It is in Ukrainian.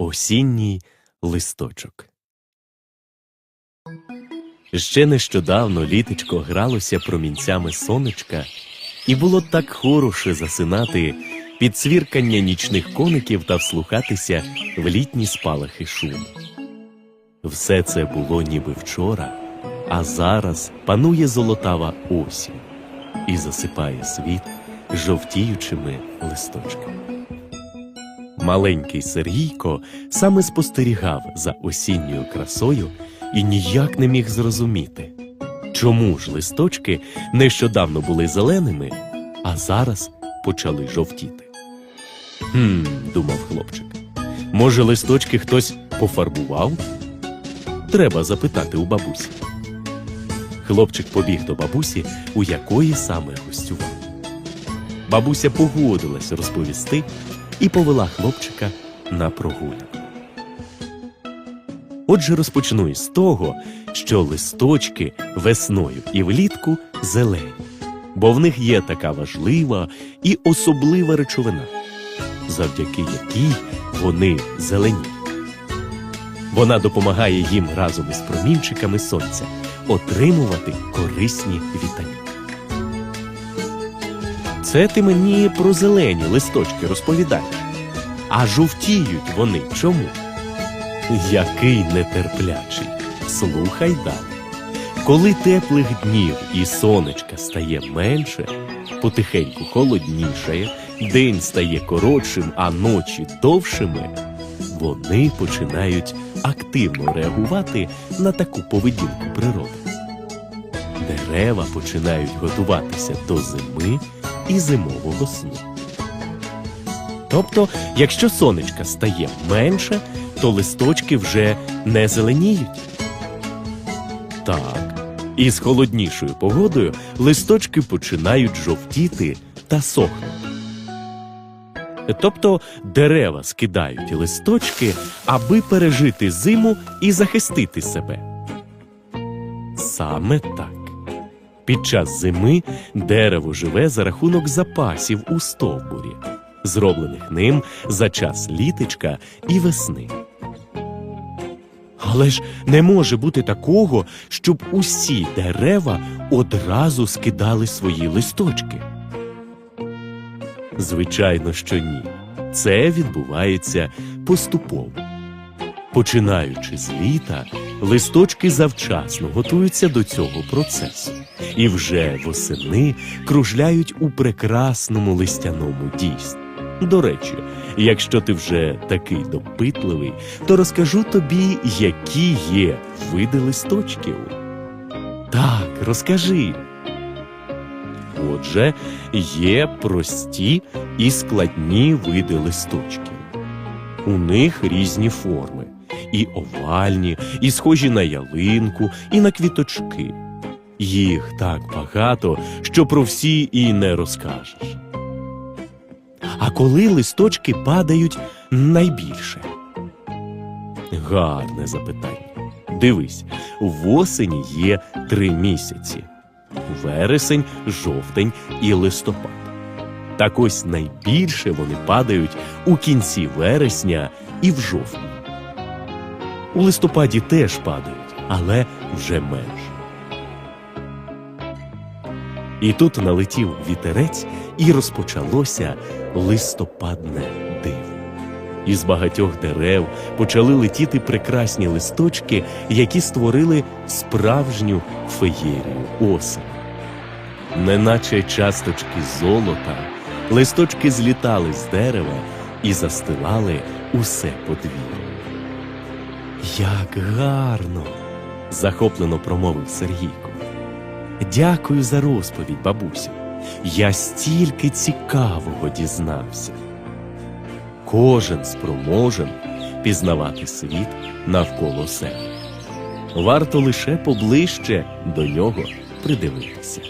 Осінній листочок. Ще нещодавно літечко гралося промінцями сонечка, і було так хороше засинати під цвіркання нічних коників та вслухатися в літні спалахи шуму. Все це було ніби вчора, а зараз панує золотава осінь і засипає світ жовтіючими листочками. Маленький Сергійко саме спостерігав за осінньою красою і ніяк не міг зрозуміти, чому ж листочки нещодавно були зеленими, а зараз почали жовтіти. Хм, думав хлопчик. Може, листочки хтось пофарбував? Треба запитати у бабусі. Хлопчик побіг до бабусі, у якої саме гостював. Бабуся погодилась розповісти і повела хлопчика на прогулянку. Отже, розпочну із того, що листочки весною і влітку зелені, бо в них є така важлива і особлива речовина, завдяки якій вони зелені. Вона допомагає їм разом із промінчиками сонця отримувати корисні вітаміни. Це ти мені про зелені листочки розповідаєш. А жовтіють вони чому? Який нетерплячий. Слухай далі. Коли теплих днів і сонечка стає менше, потихеньку холоднішає, день стає коротшим, а ночі довшими, вони починають активно реагувати на таку поведінку природи. Дерева починають готуватися до зими і зимового сну. Тобто, якщо сонечка стає менше, то листочки вже не зеленіють. Так, і з холоднішою погодою листочки починають жовтіти та сохнути. Тобто дерева скидають листочки, аби пережити зиму і захистити себе. Саме так. Під час зими дерево живе за рахунок запасів у стовбурі, зроблених ним за час літочка і весни. Але ж не може бути такого, щоб усі дерева одразу скидали свої листочки. Звичайно, що ні. Це відбувається поступово. Починаючи з літа, листочки завчасно готуються до цього процесу і вже восени кружляють у прекрасному листяному дійстві. До речі, якщо ти вже такий допитливий, то розкажу тобі, які є види листочків. Так, розкажи. Отже, є прості і складні види листочків. У них різні форми і овальні, і схожі на ялинку, і на квіточки. Їх так багато, що про всі і не розкажеш. А коли листочки падають найбільше? Гарне запитання. Дивись, в осені є три місяці: вересень, жовтень і листопад. Так ось найбільше вони падають у кінці вересня і в жовтні. У листопаді теж падають, але вже менше. І тут налетів вітерець, і розпочалося листопадне диво. Із багатьох дерев почали летіти прекрасні листочки, які створили справжню феєрію осені. Неначе часточки золота, листочки злітали з дерева і застилали усе подвір'я. Як гарно! захоплено промовив Сергійко. Дякую за розповідь, бабусю. Я стільки цікавого дізнався. Кожен спроможен пізнавати світ навколо себе. Варто лише поближче до нього придивитися.